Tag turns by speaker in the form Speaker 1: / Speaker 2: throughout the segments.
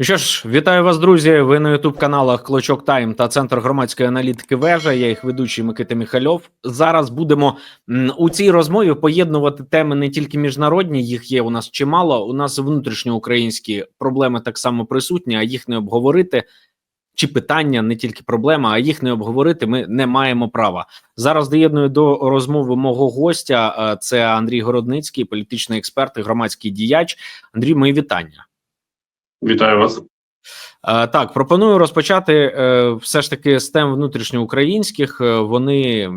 Speaker 1: Що ж, вітаю вас, друзі. Ви на ютуб каналах Клочок Тайм та Центр громадської аналітики Вежа. Я їх ведучий Микита Міхальов. Зараз будемо у цій розмові поєднувати теми не тільки міжнародні, їх є у нас чимало. У нас внутрішньоукраїнські проблеми так само присутні, а їх не обговорити. Чи питання не тільки проблема, а їх не обговорити. Ми не маємо права зараз. Доєдную до розмови мого гостя. Це Андрій Городницький, політичний експерт і громадський діяч. Андрій, мої вітання.
Speaker 2: Вітаю вас.
Speaker 1: Е, Так, пропоную розпочати е, все ж таки з тем внутрішньоукраїнських. Е, Вони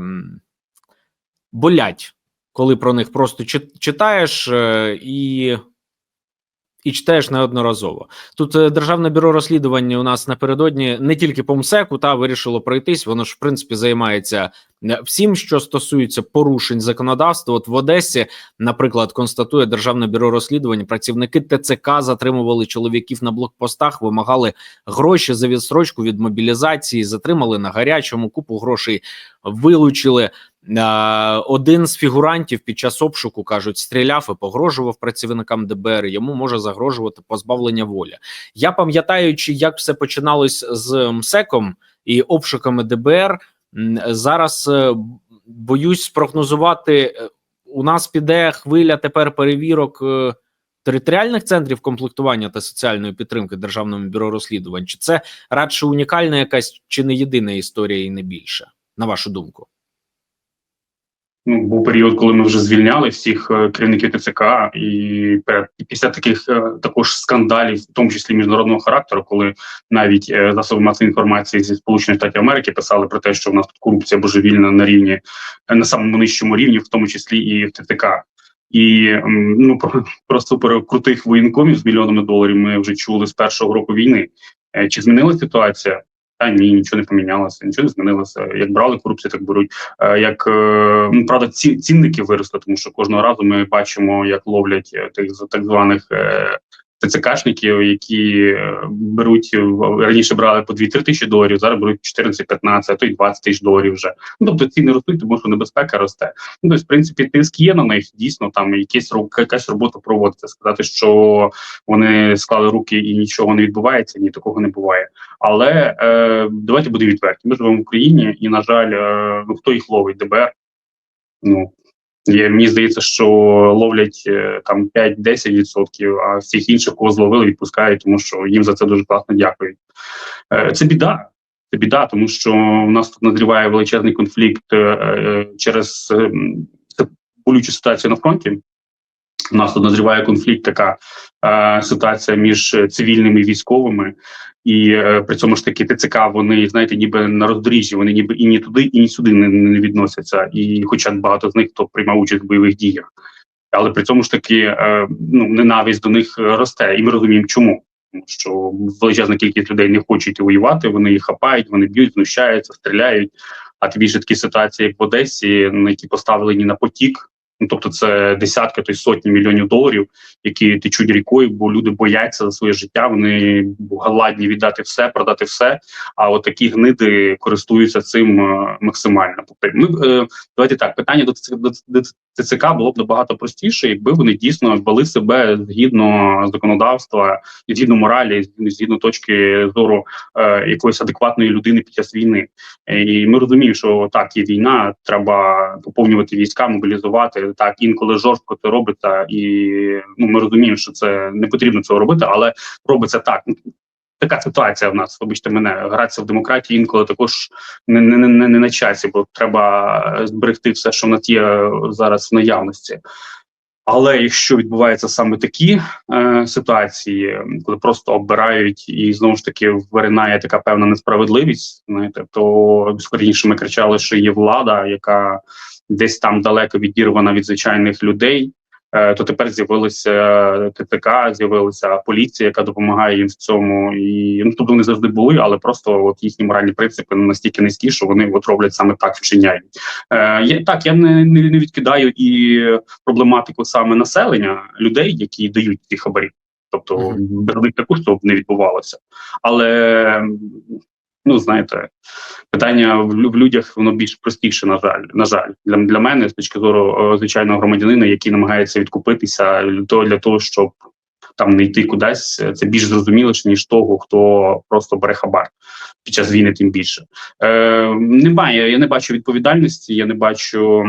Speaker 1: болять, коли про них просто чит- читаєш і, і читаєш неодноразово. Тут е, Державне бюро розслідування у нас напередодні не тільки по МСЕКу та вирішило пройтись. Воно ж в принципі займається е, всім, що стосується порушень законодавства. От в Одесі, наприклад, констатує Державне бюро розслідувань, працівники ТЦК затримували чоловіків на блокпостах, вимагали гроші за відстрочку від мобілізації, затримали на гарячому, купу грошей вилучили. Е, Один з фігурантів під час обшуку кажуть, стріляв і погрожував працівникам ДБР. Йому може загрожувати позбавлення волі. Я пам'ятаючи, як все починалось з МСЕКом і обшуками ДБР, зараз е, боюсь спрогнозувати. е, У нас піде хвиля тепер перевірок територіальних центрів комплектування та соціальної підтримки Державному бюро розслідувань. Чи це радше унікальна якась чи не єдина історія і не більше, на вашу думку?
Speaker 2: Ну, був період, коли ми вже звільняли всіх е, керівників ТЦК, і після таких е, також скандалів, в тому числі міжнародного характеру, коли навіть е, засоби масової інформації зі Сполучених Штатів Америки писали про те, що в нас тут корупція божевільна на рівні на самому нижчому рівні, в тому числі і в ТЦК. І ну про, про крутих воєнкомів з мільйонами доларів ми вже чули з першого року війни. Чи змінилася ситуація? Та ні, нічого не помінялося, нічого не змінилося. Як брали корупцію, так беруть. Е, Як е, ну правда, ці цінники виросли, тому що кожного разу ми бачимо, як ловлять е, тих так званих ТЦКшників, які е, беруть раніше брали по 2-3 тисячі доларів, зараз беруть 14-15, а то й 20 тисяч доларів вже. Ну тобто ціни ростуть, тому що небезпека росте. Ну тобто, в принципі, тиск є на них. Дійсно, там якісь якась робота проводиться. Сказати, що вони склали руки і нічого не відбувається, ні такого не буває. Але е, давайте будемо відверті. Ми живемо в Україні, і на жаль, е, ну хто їх ловить? ДБР. Ну мені здається, що ловлять е, там 5-10%, а всіх інших, кого зловили, відпускають, тому що їм за це дуже класно дякують. Е, це біда. Це біда, тому що в нас тут назріває величезний конфлікт е, через е, це болючу ситуацію на фронті. У нас тут назріває конфлікт, така е, ситуація між цивільними і військовими, і е, при цьому ж таки ТЦК вони знаєте, ніби на роздоріжжі, вони ніби і ні туди, і ні сюди не, не відносяться. І хоча багато з них хто приймав участь в бойових діях, але при цьому ж таки е, ну ненависть до них росте, і ми розуміємо, чому. Що величезна кількість людей не хочуть воювати, вони їх хапають, вони б'ють, знущаються, стріляють. А тим більше такі ситуації, як в Одесі, на які поставлені на потік. Ну, тобто це десятки, то й сотні мільйонів доларів, які течуть рікою, бо люди бояться за своє життя. Вони галадні віддати все, продати все. А от такі гниди користуються цим е, максимально. Тобто, ми е, давайте так питання до До було б набагато простіше, якби вони дійсно вели себе згідно законодавства, згідно моралі, згідно точки зору е, якоїсь адекватної людини під час війни. І ми розуміємо, що так є війна, треба поповнювати війська, мобілізувати. Так інколи жорстко це робиться, і ну ми розуміємо, що це не потрібно цього робити, але робиться так. Така ситуація в нас, вибачте мене, гратися в демократії інколи також не, не, не, не на часі, бо треба зберегти все, що в нас є зараз в наявності. Але якщо відбуваються саме такі е, ситуації, коли просто обирають і знову ж таки виринає така певна несправедливість, знаєте, то скоріше ми кричали, що є влада, яка десь там далеко відірвана від звичайних людей. Е, то тепер з'явилися ТТК, з'явилася поліція, яка допомагає їм в цьому. І ну тут вони завжди були, але просто от їхні моральні принципи настільки низькі, що вони от роблять саме так, вчиняють. Е, так, я не, не, не відкидаю і проблематику саме населення людей, які дають ці хабарі. Тобто
Speaker 1: Мгм.
Speaker 2: без них також цього не відбувалося. Але ну знаєте, питання в, в людях воно більш простіше, на жаль. На жаль, для, для мене з точки зору е, звичайного громадянина, який намагається відкупитися того, для того, щоб там не йти кудись, е, це більш зрозуміліше, ніж того, хто просто бере хабар під час війни, тим більше. Е, Немає, я не бачу відповідальності, я не бачу.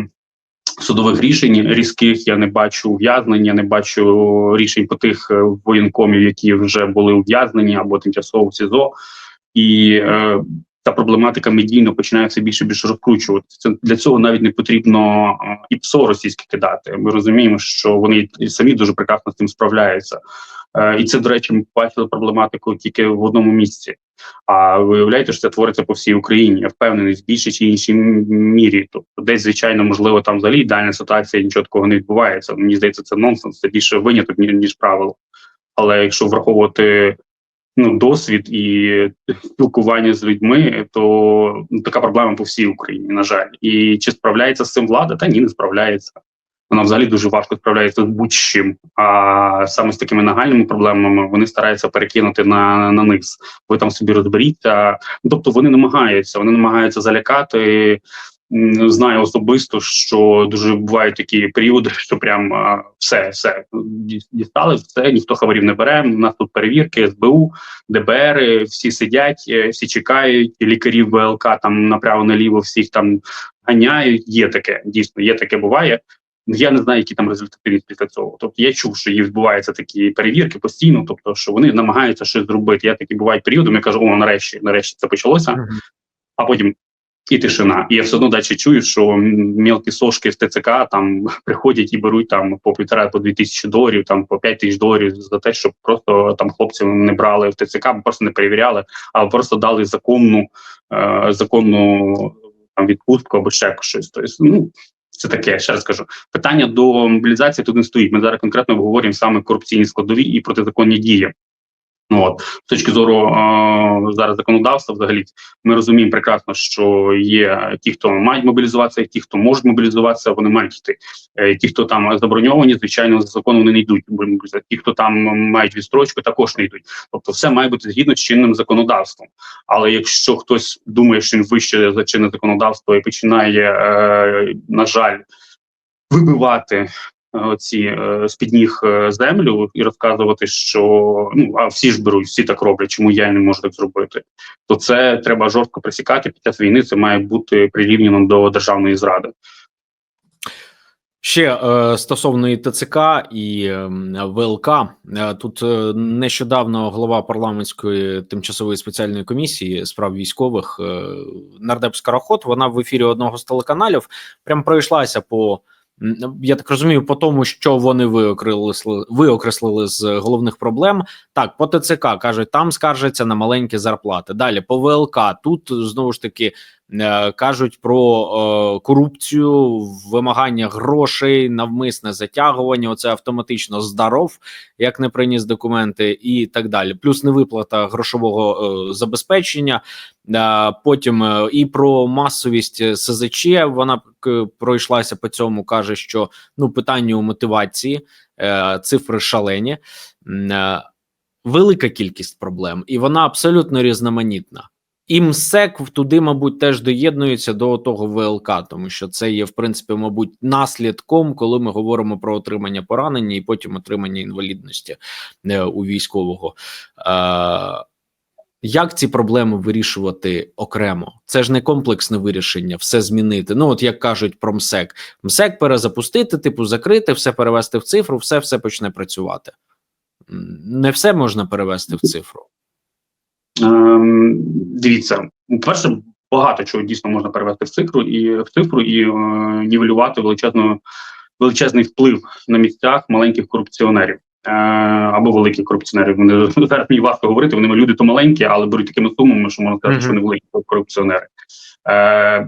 Speaker 2: Судових рішень різких я не бачу ув'язнення, не бачу рішень по тих е, воєнкомів, які вже були ув'язнені або тимчасово в СІЗО, і е, та проблематика медійно починає все більше і більше розкручуватися. Для цього навіть не потрібно е, і ПСО російське кидати. Ми розуміємо, що вони самі дуже прекрасно з цим справляються. Е, і це, до речі, ми бачили проблематику тільки в одному місці. А виявляєте, що це твориться по всій Україні. Я впевнений, в більшій чи іншій мірі. Тобто, десь, звичайно, можливо, там взагалі ідеальна ситуація, нічого такого не відбувається. Мені здається, це нонсенс, це більше виняток, ні- ніж правило. Але якщо враховувати ну, досвід і спілкування з людьми, то ну, така проблема по всій Україні, на жаль. І чи справляється з цим влада? Та ні, не справляється. Вона взагалі дуже важко справляється з будь-чим. А саме з такими нагальними проблемами вони стараються перекинути на, на низ. Ви там собі розберіться. Ну, Тобто вони намагаються, вони намагаються залякати. Знаю особисто, що дуже бувають такі періоди, що прям все, все дістали, все, ніхто хабарів не бере. У нас тут перевірки, СБУ, ДБР, всі сидять, е, всі чекають, лікарів ВЛК там направо наліво всіх там ганяють. Є таке, дійсно, є таке буває. Я не знаю, які там результати після цього. Тобто я чув, що їх відбуваються такі перевірки постійно, тобто, що вони намагаються щось зробити. Я такі бувають періодами, я кажу, о, нарешті, нарешті це почалося, а потім і тишина. І я все одно далі чую, що мілкі сошки з ТЦК там приходять і беруть там по півтора по дві тисячі доларів, там по п'ять тисяч доларів за те, щоб просто там хлопців не брали в ТЦК, просто не перевіряли, а просто дали законну е, законну там відпустку або ще щось. Тобто, ну це таке, ще раз кажу. Питання до мобілізації тут не стоїть. Ми зараз конкретно обговорюємо саме корупційні складові і протизаконні дії. Ну от з точки зору е, зараз законодавства, взагалі ми розуміємо прекрасно, що є ті, хто мають мобілізуватися, ті, хто можуть мобілізуватися, вони мають йти. Е, ті, хто там заброньовані, звичайно, за законом вони не йдуть. Ті, хто там мають відстрочку, також не йдуть. Тобто, все має бути згідно з чинним законодавством. Але якщо хтось думає, що він вище за чинне законодавство і починає, е, на жаль, вибивати ці е, з під ніг е, землю і розказувати, що ну а всі ж беруть, всі так роблять, чому я не можу так зробити, то це треба жорстко присікати під час війни. Це має бути прирівняно до державної зради.
Speaker 1: Ще е, стосовно і ТЦК і е, ВЛК, тут е, нещодавно голова парламентської тимчасової спеціальної комісії справ військових е, нардеп Скороход, вона в ефірі одного з телеканалів прям пройшлася по я так розумію, по тому, що вони виокреслили, виокреслили з головних проблем. Так, по ТЦК кажуть, там скаржаться на маленькі зарплати. Далі по ВЛК тут знову ж таки е, кажуть про е, корупцію, вимагання грошей, навмисне затягування. Оце автоматично здоров, як не приніс документи, і так далі. Плюс невиплата грошового е, забезпечення. Е, потім е, і про масовість СЗЧ вона пройшлася по цьому. каже, що ну питання у мотивації, е, цифри шалені. Е, Велика кількість проблем, і вона абсолютно різноманітна. І МСЕК туди, мабуть, теж доєднується до того ВЛК, тому що це є, в принципі, мабуть, наслідком, коли ми говоримо про отримання поранення і потім отримання інвалідності е, у військового. Як ці проблеми вирішувати окремо? Це ж не комплексне вирішення, все змінити. Ну, от як кажуть про МСЕК, МСЕК перезапустити, типу, закрити, все перевести в цифру, все все почне працювати. Не все можна перевести в цифру.
Speaker 2: Ем, дивіться, перше, багато чого дійсно можна перевести в цифру і в цифру і е, нівелювати величезну величезний вплив на місцях маленьких корупціонерів. Е, або великих корупціонерів. Вони зараз мені важко говорити. Вони люди то маленькі, але беруть такими сумами, що можна сказати,
Speaker 1: Мгм.
Speaker 2: що вони великі корупціонери. Е,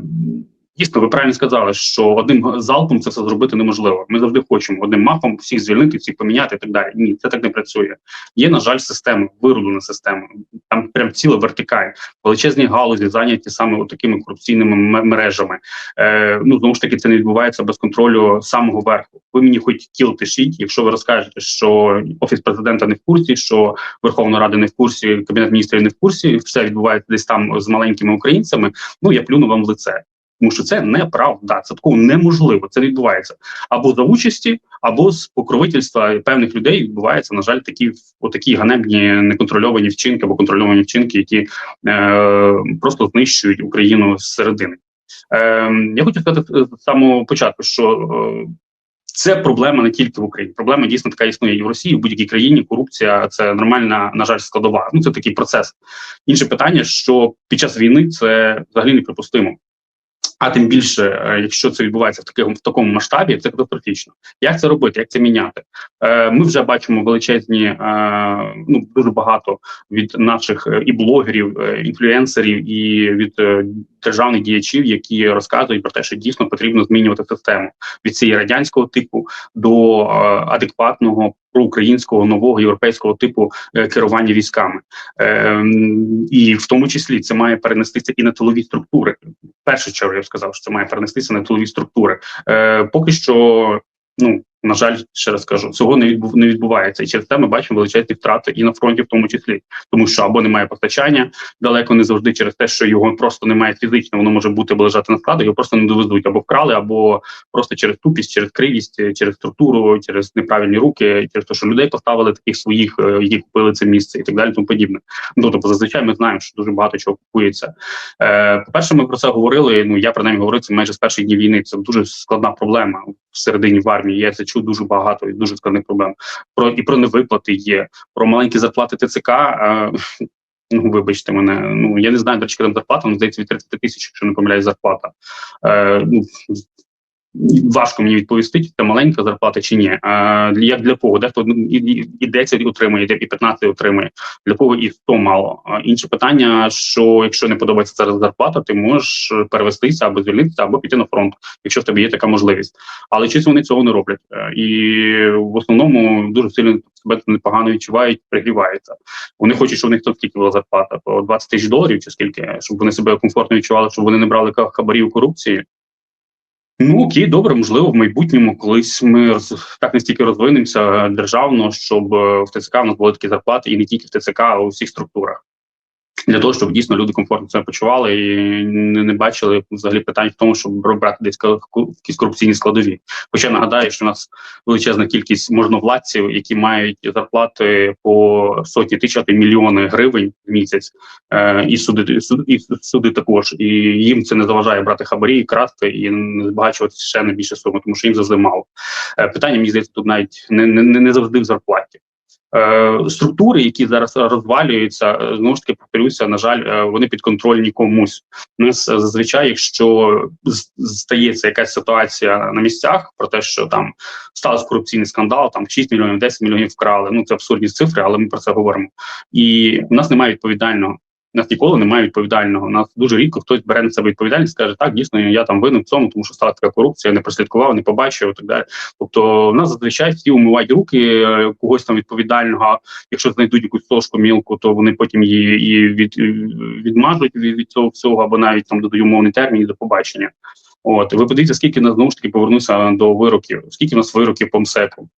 Speaker 2: Дійсно, ви правильно сказали, що одним залпом це все зробити неможливо. Ми завжди хочемо одним махом всіх звільнити, всіх поміняти і так далі. Ні, це так не працює. Є, на жаль, система, вирублена система. Там прям ціла вертикаль, величезні галузі зайняті саме такими корупційними мережами. Е, ну знову ж таки, це не відбувається без контролю самого верху. Ви мені хоч кіл тишіть, якщо ви розкажете, що офіс президента не в курсі, що Верховна Рада не в курсі, кабінет міністрів не в курсі, все відбувається десь там з маленькими українцями. Ну я плюну вам в лице. Тому що це неправда, це такого неможливо. Це не відбувається або за участі, або з покровительства певних людей відбуваються, на жаль, такі отакі ганебні неконтрольовані вчинки або контрольовані вчинки, які е, просто знищують Україну зсередини. Е, я хочу сказати з самого початку, що е, це проблема не тільки в Україні. Проблема дійсно така існує і в Росії, і в будь-якій країні. Корупція це нормальна, на жаль, складова. Ну це такий процес. Інше питання, що під час війни це взагалі неприпустимо. А тим більше, е, якщо це відбувається в такому в такому масштабі, це катастрофічно. Як це робити? Як це міняти? Е, Ми вже бачимо величезні, е, ну дуже багато від наших і блогерів, інфлюенсерів, і від державних діячів, які розказують про те, що дійсно потрібно змінювати систему від цієї радянського типу до адекватного проукраїнського нового європейського типу е, керування військами, е, і в тому числі це має перенестися і на тилові структури. В першу чергу я б сказав, що це має перенестися на тилові структури. Е, Поки що, ну на жаль, ще раз кажу, цього не відбув не відбувається, і через це ми бачимо величезні втрати і на фронті, в тому числі, тому що або немає постачання далеко не завжди через те, що його просто немає фізично, воно може бути або лежати на складу, його просто не довезуть, або вкрали, або просто через тупість, через кривість, через структуру, через неправильні руки, через те, що людей поставили таких своїх, е, які купили це місце, і так далі, тому подібне. Ну тобто, зазвичай ми знаємо, що дуже багато чого купується. Е, По перше, ми про це говорили. Ну я принаймні говорив це майже з перших днів війни. Це дуже складна проблема всередині в армії. Я це чув дуже багато і дуже складних проблем. Про і про невиплати є, про маленькі зарплати ТЦК. Е, Ну, вибачте мене. Ну я не знаю, до речі, там зарплата, але здається, від 30 тисяч, якщо не помиляюсь, зарплата. Е, ну, Важко мені відповісти, це маленька зарплата чи ні. А як для кого? Дехто і, і, і 10 отримує, і 15 отримує. Для кого і 100 мало. А інше питання: що якщо не подобається зараз зарплата, ти можеш перевестися або звільнитися, або піти на фронт, якщо в тебе є така можливість. Але чись вони цього не роблять, Е, і в основному дуже сильно себе непогано відчувають, пригріваються. Вони хочуть, щоб у них тут скільки була зарплата по 20 тисяч доларів, чи скільки, щоб вони себе комфортно відчували, щоб вони не брали хабарів корупції. Ну окей, добре, можливо, в майбутньому колись ми так настільки розвинемося державно, щоб е, в ТЦК в нас були такі зарплати, і не тільки в ТЦК, а у всіх структурах. Для того, щоб дійсно люди комфортно себе почували і не, не бачили взагалі питань в тому, щоб брати десь якісь корупційні складові. Хоча нагадаю, що у нас величезна кількість можновладців, які мають зарплати по сотні тисяч мільйони гривень в місяць, е, і суди, і суди, і суди також. І їм це не заважає брати хабарі, і красти і не збагачуватися ще на більше суми, тому що їм завжди мало. Е, питання мені здається, тут навіть не, не, не завжди в зарплаті. Е, структури, які зараз розвалюються, е, знову ж таки повторюся, на жаль, е, вони підконтрольні комусь. У нас зазвичай, якщо стається якась ситуація на місцях про те, що там стався корупційний скандал, там 6 мільйонів, 10 мільйонів вкрали. Ну це абсурдні цифри, але ми про це говоримо. І в нас немає відповідального. Нас ніколи немає відповідального. Нас дуже рідко хтось бере на себе відповідальність, скаже, так дійсно я там винен в цьому, тому що стала така корупція, не прослідкував, не побачив і так далі. Тобто, в нас зазвичай всі умивають руки е, когось там відповідального. Якщо знайдуть якусь сошку мілку, то вони потім її і від, відмажуть від, від цього всього, або навіть там додають умовний термін і до побачення. От ви подивіться, скільки нас знову ж таки повернуся до вироків, скільки в нас вироків по МСЕКу.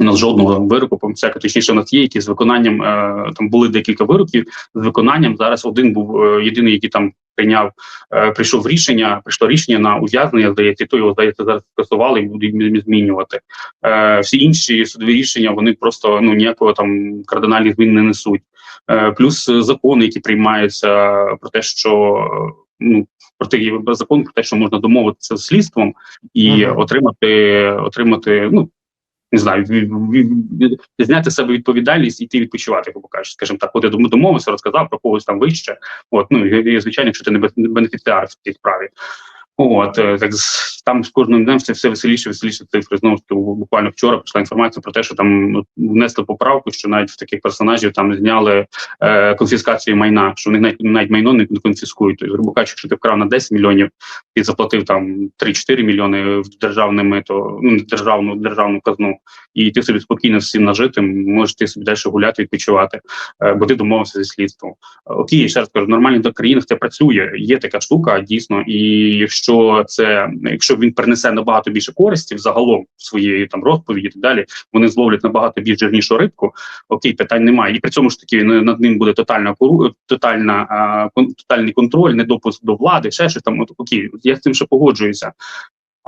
Speaker 2: У нас жодного вироку по МСЕКу, точніше, у нас є які з виконанням. Е, там були декілька вироків з виконанням. Зараз один був е, єдиний, який там прийняв, е, прийшов рішення, прийшло рішення на ув'язнення. Здається, то його здається зараз скасували і будуть змінювати. Всі інші судові рішення вони просто ну ніякого там кардинальних змін не несуть. Плюс закони, які приймаються про те, що ну про те, закон про те, що можна домовитися з слідством і
Speaker 1: Мгм.
Speaker 2: отримати, отримати, ну не знаю, зняти з себе відповідальність і йти відпочивати, як кажеш, скажімо так, от я домовився, розказав про когось там вище. От ну і, звичайно, якщо ти не бенефіціар в цій справі. От е, так там з кожним днем все, все веселіше, веселіше цифри. Знову ж таки, буквально вчора прийшла інформація про те, що там ну, внесли поправку, що навіть в таких персонажів там зняли е, конфіскацію майна, що вони навіть, навіть майно не конфіскують. Тобто, грубо кажучи, якщо ти вкрав на 10 мільйонів і заплатив там 3-4 мільйони в державне мито, ну державну державну казну, і ти собі спокійно всім нажитим, можеш ти собі далі гуляти, відпочивати, е, бо ти домовився зі слідством. Окей, ще раз кажу, в нормальних країнах це працює. Є така штука, дійсно, і якщо якщо це якщо він принесе набагато більше користі взагалом своєї там розповіді, так далі, вони зловлять набагато більш жирнішу рибку. Окей, питань немає. І при цьому ж таки на- над ним буде тотальна тотальна а, кон, тотальний контроль, недопуск до влади, ще щось там. От окей, я з цим ще погоджуюся.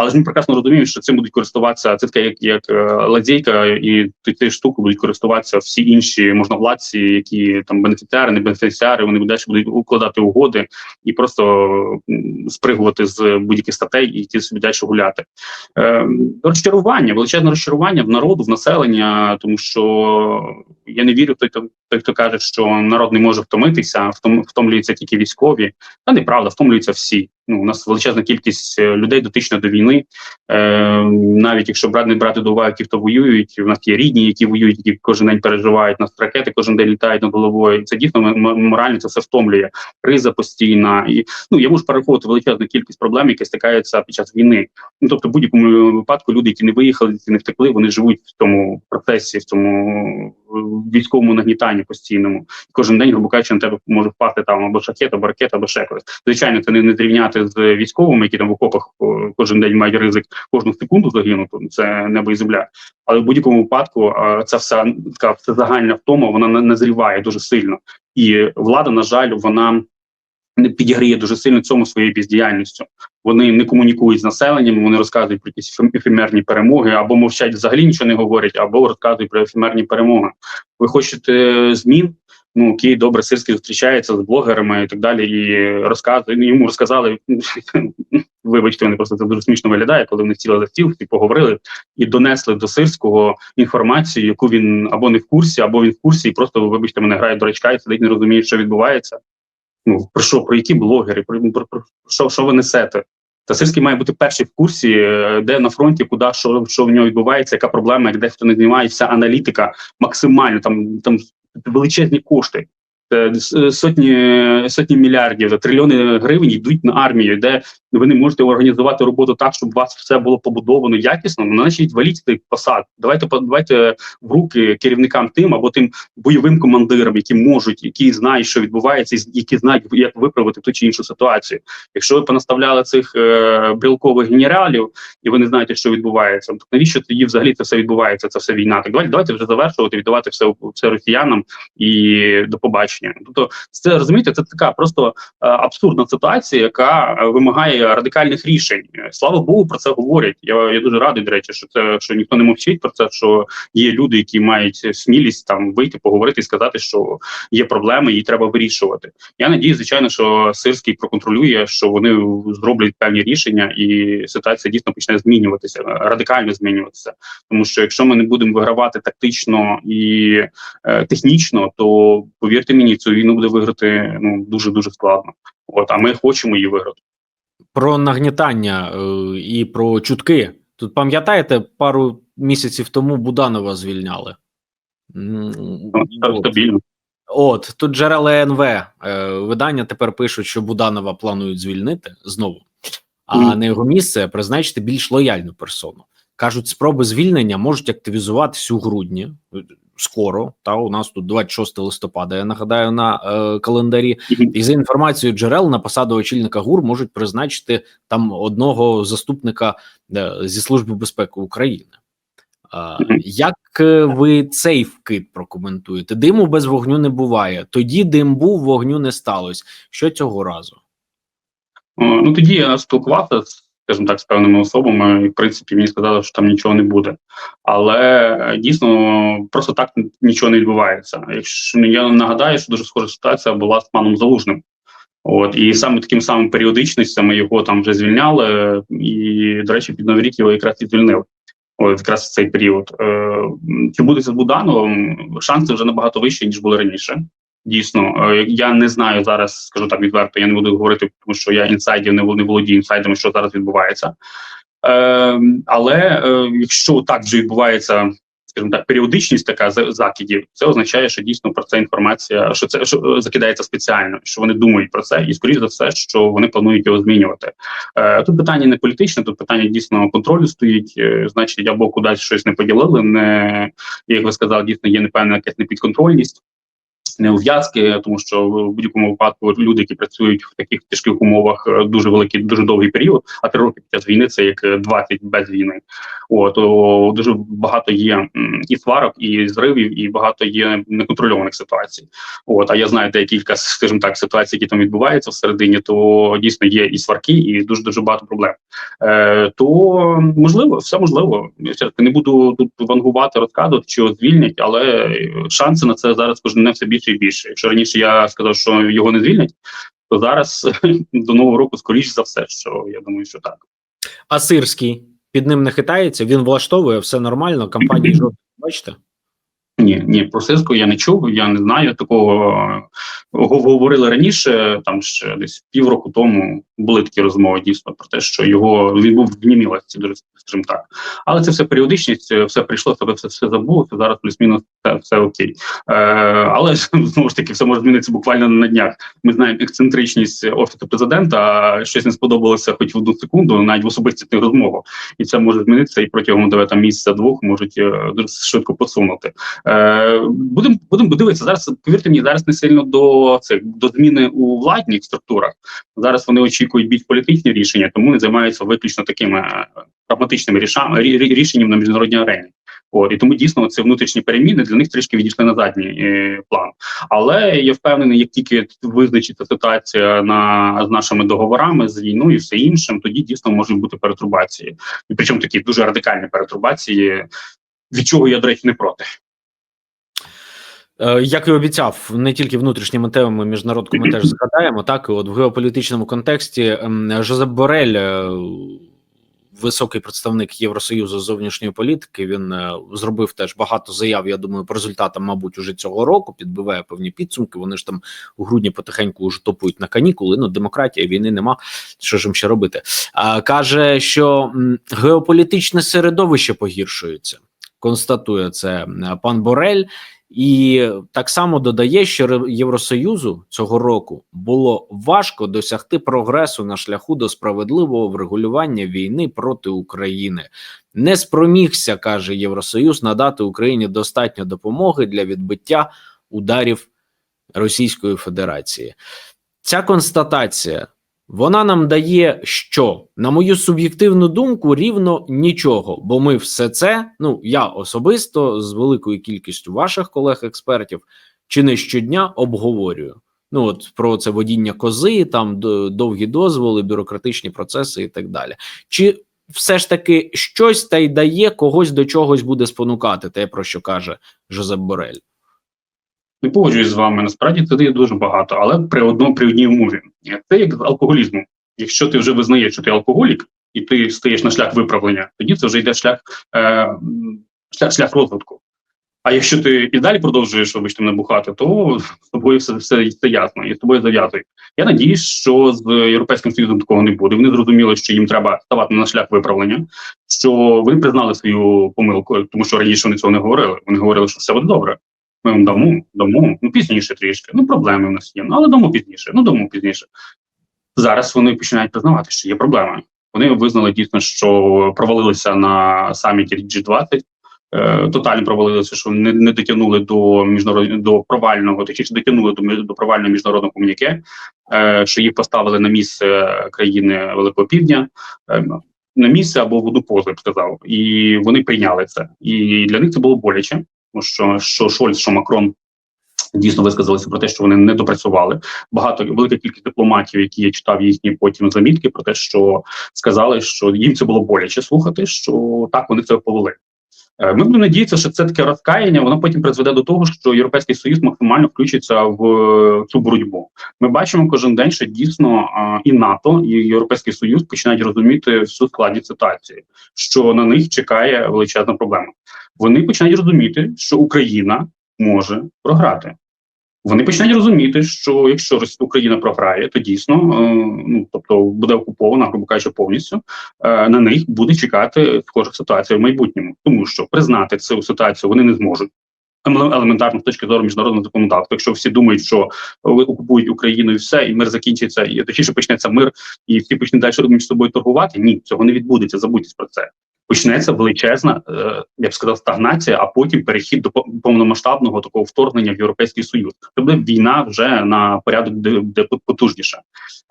Speaker 2: Але ж ми прекрасно розуміємо, що цим будуть користуватися це таке, як, як е, ладзейка, і цією штукою будуть користуватися всі інші можновладці, які там бенефіціари, не бенефіціари, вони далі будуть укладати угоди і просто спригувати з будь-яких статей і ті собі далі гуляти. Е, розчарування, величезне розчарування в народу, в населення, тому що я не вірю в той, хто- той, хто каже, що народ не може втомитися, втом, втомлюються тільки військові. Та неправда, втомлюються всі. Ну, у нас величезна кількість е, людей дотична до війни. Е, навіть якщо брати не брати до уваги, ті, хто воюють, у нас є рідні, які воюють, які кожен день переживають, нас ракети кожен день літають над головою. Це дійсно морально це все втомлює. Криза постійна. І ну я можу перераховувати величезну кількість проблем, які стикаються під час війни. Ну тобто, в будь-якому випадку люди, які не виїхали, які не втекли, вони живуть в цьому процесі, в цьому військовому нагнітанні постійному. Кожен день, грубо кажучи, на тебе може впасти там або шахет, або ракета, або ще когось. Звичайно, це не, не зрівняти з військовими, які там в окопах кожен день мають ризик кожну секунду загинути. Це небо і земля. Але в будь-якому випадку е, ця вся така вся загальна втома вона назріває дуже сильно. І влада, на жаль, вона не підіграє дуже сильно цьому своєю бездіяльністю. Вони не комунікують з населенням, вони розказують про якісь ефем- ефемерні перемоги, або мовчать взагалі нічого не говорять, або розказують про ефемерні перемоги. Ви хочете змін? Ну окей, добре, Сирський зустрічається з блогерами і так далі, і розказує. Йому розказали. Вибачте, вони просто це дуже смішно виглядає, коли вони сіли за стіл і поговорили і донесли до сирського інформацію, яку він або не в курсі, або він в курсі, і просто вибачте, мене грає дурачка і сидить, не розуміє, що відбувається. Ну про що, про які блогери, про, про, про що, що ви несете? Та Сирський має бути перший в курсі, е, де на фронті, куди що, що в нього відбувається, яка проблема, як дехто не знімає, вся аналітика максимально там там величезні кошти. Е, с- Сотні сотні мільярдів, трильйони гривень йдуть на армію, де ви не можете організувати роботу так, щоб у вас все було побудовано якісно. Ну, значить, валіть цих посад. Давайте давайте в руки керівникам тим або тим бойовим командирам, які можуть, які знають, що відбувається, і які знають, як виправити ту чи іншу ситуацію. Якщо ви понаставляли цих е, брілкових генералів, і ви не знаєте, що відбувається, то навіщо тоді взагалі це все відбувається? Це все війна. Так давайте, давайте вже завершувати, віддавати все все росіянам і до побачення. Тобто, це розумієте, це така просто е, абсурдна ситуація, яка е, вимагає радикальних рішень. Е, Слава Богу, про це говорять. Я, я дуже радий, до речі, що це що ніхто не мовчить про це, що є люди, які мають смілість там вийти, поговорити і сказати, що є проблеми, і треба вирішувати. Я надію, звичайно, що Сирський проконтролює, що вони зроблять певні рішення, і ситуація дійсно почне змінюватися, радикально змінюватися. Тому що якщо ми не будемо вигравати тактично і е, технічно, то повірте мені, цю війну буде виграти ну дуже дуже складно. От а ми хочемо її виграти.
Speaker 1: Про нагнітання е, і про чутки. Тут пам'ятаєте, пару місяців тому Буданова звільняли.
Speaker 2: Ну,
Speaker 1: от.
Speaker 2: стабільно.
Speaker 1: От тут джерела НВ е, видання тепер пишуть, що Буданова планують звільнити знову, а
Speaker 2: Мгм.
Speaker 1: на його місце призначити більш лояльну персону. Кажуть, спроби звільнення можуть активізуватися у грудні. Е, Скоро та у нас тут 26 листопада. Я нагадаю на е, календарі. І за інформацією джерел на посаду очільника ГУР можуть призначити там одного заступника е, зі служби безпеки України.
Speaker 2: Мгм.
Speaker 1: Як е, ви цей вкид прокоментуєте? Диму без вогню не буває. Тоді дим був, вогню не сталося. Що цього разу?
Speaker 2: Ну тоді я спілкувався з, скажімо так, з певними особами, і в принципі мені сказали, що там нічого не буде. Але е, дійсно просто так нічого не відбувається. Якщо ну, я нагадаю, що дуже схожа ситуація була з паном Залужним. От і саме таким самим періодичностями його там вже звільняли, і, до речі, під Новий рік його якраз і звільнили. От якраз в цей період. Е, чи буде це з Будановим? Шанси вже набагато вищі, ніж були раніше. Дійсно, е, я не знаю зараз, скажу так відверто, я не буду говорити, тому що я інсайдів не, не володію інсайдами, що зараз відбувається. Е, але е, якщо так вже відбувається, скажімо так, періодичність така за- закидів, це означає, що дійсно про це інформація, що це що е, закидається спеціально, що вони думають про це, і скоріш за все, що вони планують його змінювати. Е, тут питання не політичне, тут питання дійсно контролю стоїть. Е, значить, або кудись щось не поділили, не як ви сказали, дійсно є непевна якась непідконтрольність. Не ув'язки, тому що в будь-якому випадку люди, які працюють в таких тяжких умовах е, дуже великий, дуже довгий період, а три роки під час війни це як е, 20 без війни. От о, дуже багато є і сварок, і зривів, і багато є неконтрольованих ситуацій. От а я знаю декілька, скажімо так, ситуацій, які там відбуваються всередині, то дійсно є і сварки, і дуже дуже багато проблем. Е, то можливо, все можливо. Я не буду тут вангувати, розказувати, чи звільнять, але шанси на це зараз кожен все більше і більше. Якщо раніше я сказав, що його не звільнять, то зараз до нового року, скоріш за все, що я думаю, що так.
Speaker 1: А Сирський під ним не хитається, він влаштовує все нормально. Кампанії жодної бачите.
Speaker 2: Ні, ні, про Сирського я не чув, я не знаю такого. е, Говорили раніше, там ще десь півроку тому були такі розмови дійсно про те, що його він був в німілості, дуже скажімо так. Але це все періодичність, е, все прийшло, себе все, все забулося. Зараз плюс-мінус все, все окей. Е, але знову ж таки, все може змінитися буквально на днях. Ми знаємо ексцентричність офісу президента. Щось не сподобалося хоч в одну секунду, навіть в особистих розмовах, і це може змінитися і протягом давай, місяця двох можуть е, дуже швидко посунути. Е, будемо будемо дивитися зараз. Повірте мені, зараз не сильно до цих до зміни у владних структурах. Зараз вони очікують більш політичні рішення, тому не займаються виключно такими е, прагматичними рішами рі- рі- рішеннями на міжнародній арені. От і тому дійсно ці внутрішні переміни для них трішки відійшли на задній е, план. Але я впевнений, як тільки визначиться ситуація на з нашими договорами з війною і все іншим, тоді дійсно можуть бути перетрубації, і причому такі дуже радикальні перетрубації. Від чого я, до речі, не проти.
Speaker 1: Е, Як і обіцяв, не тільки внутрішніми темами міжнародку ми теж згадаємо. Так, і от в геополітичному контексті Жозеп Борель, е, високий представник Євросоюзу зовнішньої політики, він е, зробив теж багато заяв. Я думаю, по результатам, мабуть, уже цього року підбиває певні підсумки. Вони ж там у грудні потихеньку вже топують на канікули. Ну, демократія, війни нема. Що ж їм ще робити? А каже, що геополітичне середовище погіршується. Констатує це е, пан Борель. І так само додає, що Євросоюзу цього року було важко досягти прогресу на шляху до справедливого врегулювання війни проти України. Не спромігся, каже Євросоюз, надати Україні достатньо допомоги для відбиття ударів Російської Федерації. Ця констатація вона нам дає що, на мою суб'єктивну думку, рівно нічого, бо ми все це, ну я особисто з великою кількістю ваших колег-експертів, чи не щодня обговорюю. Ну от про це водіння кози, там довгі дозволи, бюрократичні процеси і так далі. Чи все ж таки щось та й дає когось до чогось буде спонукати, те про що каже Жозеп Борель?
Speaker 2: Не погоджуюсь з вами. Насправді це дає дуже багато, але при одному при одній умові. Це як з алкоголізмом. Якщо ти вже визнаєш, що ти алкоголік, і ти стаєш на шлях виправлення, тоді це вже йде шлях, е, шлях, шлях розвитку. А якщо ти і далі продовжуєш вибачте, набухати, то з тобою все, все, все ясно, і з тобою зав'язують. Я надіюсь, що з європейським союзом такого не буде. Вони зрозуміли, що їм треба ставати на шлях виправлення, що вони признали свою помилку, тому що раніше вони цього не говорили. Вони говорили, що все буде добре. Ми вам дамо, дамо, ну пізніше трішки. Ну, проблеми в нас є. Ну, але дамо пізніше. Ну, дамо пізніше. Зараз вони починають признавати, що є проблеми. Вони визнали дійсно, що провалилися на саміті G20, е, тотально провалилися, що не, не дотягнули до міжнародного до провального, точніше дотягнули до, до провального міжнародного комуніке, е, що їх поставили на місце країни Великого Півдня. Е, на місце або в одну позу, я б сказав, і вони прийняли це. І для них це було боляче, що що Шольц, що Макрон дійсно висказалися про те, що вони не допрацювали. Багато велика кількість дипломатів, які я читав їхні потім замітки, про те, що сказали, що їм це було боляче слухати, що так вони це повели. Е, Ми будемо надіятися, що це таке розкаяння, воно потім призведе до того, що Європейський Союз максимально включиться в е, цю боротьбу. Ми бачимо кожен день, що дійсно і НАТО, і Європейський Союз починають розуміти всю складність ситуації, що на них чекає величезна проблема. Вони починають розуміти, що Україна може програти. Вони починають розуміти, що якщо Україна програє, то дійсно е, ну тобто буде окупована, грубо кажучи, повністю е, на них буде чекати схожа ситуація в майбутньому, тому що признати цю ситуацію вони не зможуть. Елементарно з точки зору міжнародного законодавства. Якщо всі думають, що окупують Україну і все, і мир закінчиться, і точніше почнеться мир, і всі почнуть далі між собою торгувати. Ні, цього не відбудеться. Забудьте про це. Почнеться величезна, е, я б сказав, стагнація, а потім перехід до повномасштабного такого вторгнення в Європейський Союз. Буде війна вже на порядок де, потужніша.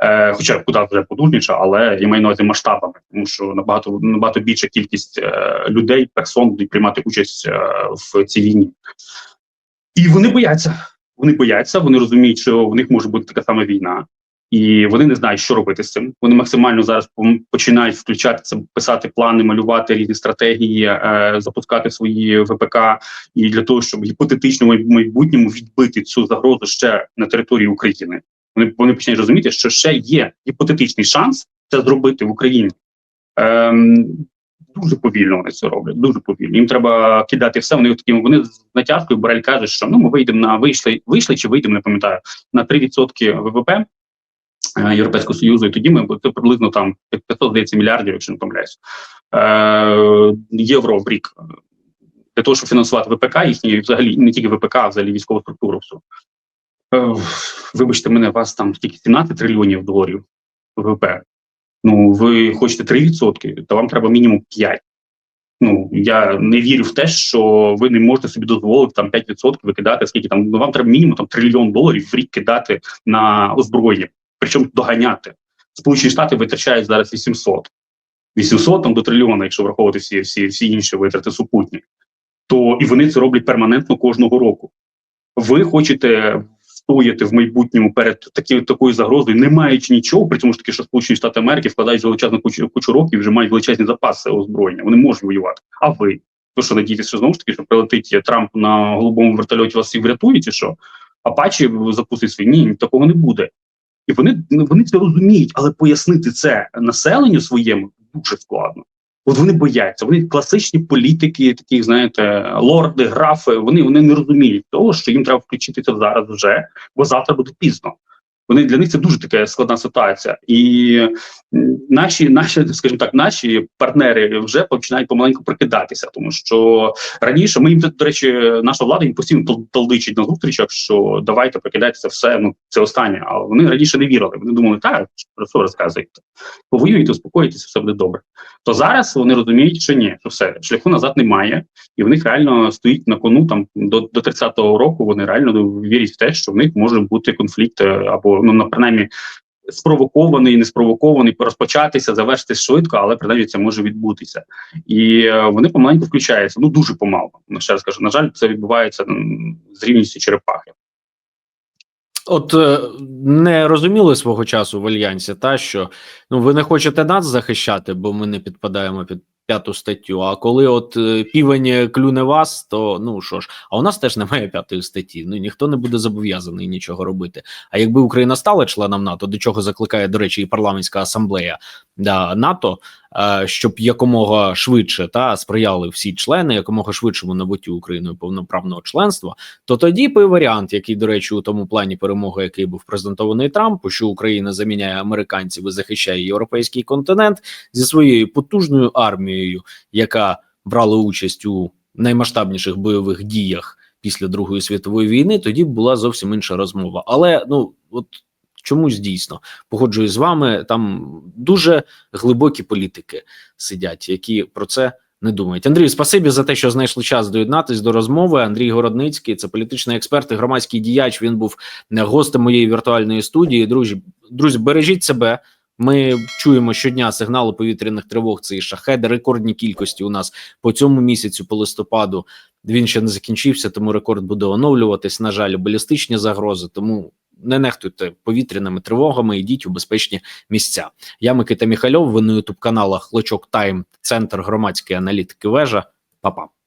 Speaker 2: Е, хоча куди вже потужніша, але я маю на увазі масштабами, тому що набагато набагато більша кількість е, людей, персон будуть приймати участь в цій війні. І вони бояться. Вони бояться, вони розуміють, що в них може бути така сама війна, і вони не знають, що робити з цим. Вони максимально зараз починають включатися, писати плани, малювати різні стратегії, е, запускати свої ВПК, і для того, щоб гіпотетично в майбутньому відбити цю загрозу ще на території України. Вони вони починають розуміти, що ще є гіпотетичний шанс це зробити в Україні. Ем, дуже повільно вони це роблять. Дуже повільно. Їм треба кидати все. Вони такі вони з натяжкою Борель каже, що ну ми вийдемо на вийшли, вийшли чи вийдемо, не пам'ятаю, на 3% ВВП е, Європейського Союзу, і тоді ми це приблизно там 500, здається, мільярдів, якщо не помиляюсь, е, євро в рік. Для того, щоб фінансувати ВПК їхні, взагалі не тільки ВПК, а взагалі військову структуру. всю. Е, вибачте мене, у вас там тільки 17 трильйонів доларів ВВП. Ну, ви хочете 3%, то вам треба мінімум 5. Ну, я не вірю в те, що ви не можете собі дозволити там 5% викидати, скільки там, ну вам треба мінімум там трильйон доларів в рік кидати на озброєння, причому доганяти. Сполучені Штати витрачають зараз 800. 800 там до трильйона, якщо враховувати всі, всі, всі інші витрати супутні, то і вони це роблять перманентно кожного року. Ви хочете стояти в майбутньому перед такі, такою загрозою, не маючи нічого, при цьому ж таки, що Сполучені Штати Америки вкладають величезну кучу, кучу років, вже мають величезні запаси озброєння. Вони можуть воювати. А ви то що надієтеся, знову ж таки, що прилетить Трамп на голубому вертольоті вас і врятує, чи що? Апачі запустить свій ні, такого не буде. І вони вони це розуміють, але пояснити це населенню своєму дуже складно. От вони бояться. Вони класичні політики, такі, знаєте, лорди, графи. Вони вони не розуміють того, що їм треба включитися зараз вже, бо завтра буде пізно. Вони для них це дуже така складна ситуація, і наші, наші, скажімо так, наші партнери вже починають помаленьку прикидатися, тому що раніше ми їм до речі, наша влада їм постійно тол- толдичить на зустрічах, що давайте прикидайтеся все. Ну це останнє. А вони раніше не вірили. Вони думали, так про що розказуєте? Повоюєте, успокоїтеся, все буде добре. То зараз вони розуміють, що ні, що все шляху назад немає, і в них реально стоїть на кону там до, до 30-го року. Вони реально вірять в те, що в них може бути конфлікт е, або ну на принаймні спровокований, не спровокований, розпочатися, завершитись швидко, але принаймні це може відбутися. І е, вони помаленьку включаються. Ну дуже помало. Ну, ще раз кажу, на жаль, це відбувається з рівністю черепахи.
Speaker 1: От е, не розуміли свого часу в альянсі, та що ну ви не хочете нас захищати, бо ми не підпадаємо під п'яту статтю. А коли от е, півень клюне вас, то ну що ж, а у нас теж немає п'ятої статті. Ну ніхто не буде зобов'язаний нічого робити. А якби Україна стала членом НАТО, до чого закликає до речі, і парламентська асамблея да, НАТО, е, щоб якомога швидше та сприяли всі члени, якомога швидшому набуттю Україною повноправного членства, то тоді би варіант, який, до речі, у тому плані перемоги, який був презентований Трампу, що Україна заміняє американців і захищає європейський континент зі своєю потужною армією, яка брала участь у наймасштабніших бойових діях після Другої світової війни, тоді була зовсім інша розмова. Але ну от чомусь дійсно погоджуюсь з вами. Там дуже глибокі політики сидять, які про це не думають. Андрію, спасибі за те, що знайшли час доєднатись до розмови. Андрій Городницький, це політичний експерт і громадський діяч. Він був гостем моєї віртуальної студії. Друзі, друзі, бережіть себе. Ми чуємо щодня сигнали повітряних тривог. Це і шахеди, рекордні кількості у нас по цьому місяцю, по листопаду. Він ще не закінчився, тому рекорд буде оновлюватись. На жаль, балістичні загрози. Тому не нехтуйте повітряними тривогами, йдіть у безпечні місця. Я Микита Міхальов. Ви на ютуб каналах Лочок Тайм, Центр громадської аналітики. Вежа. Па-па.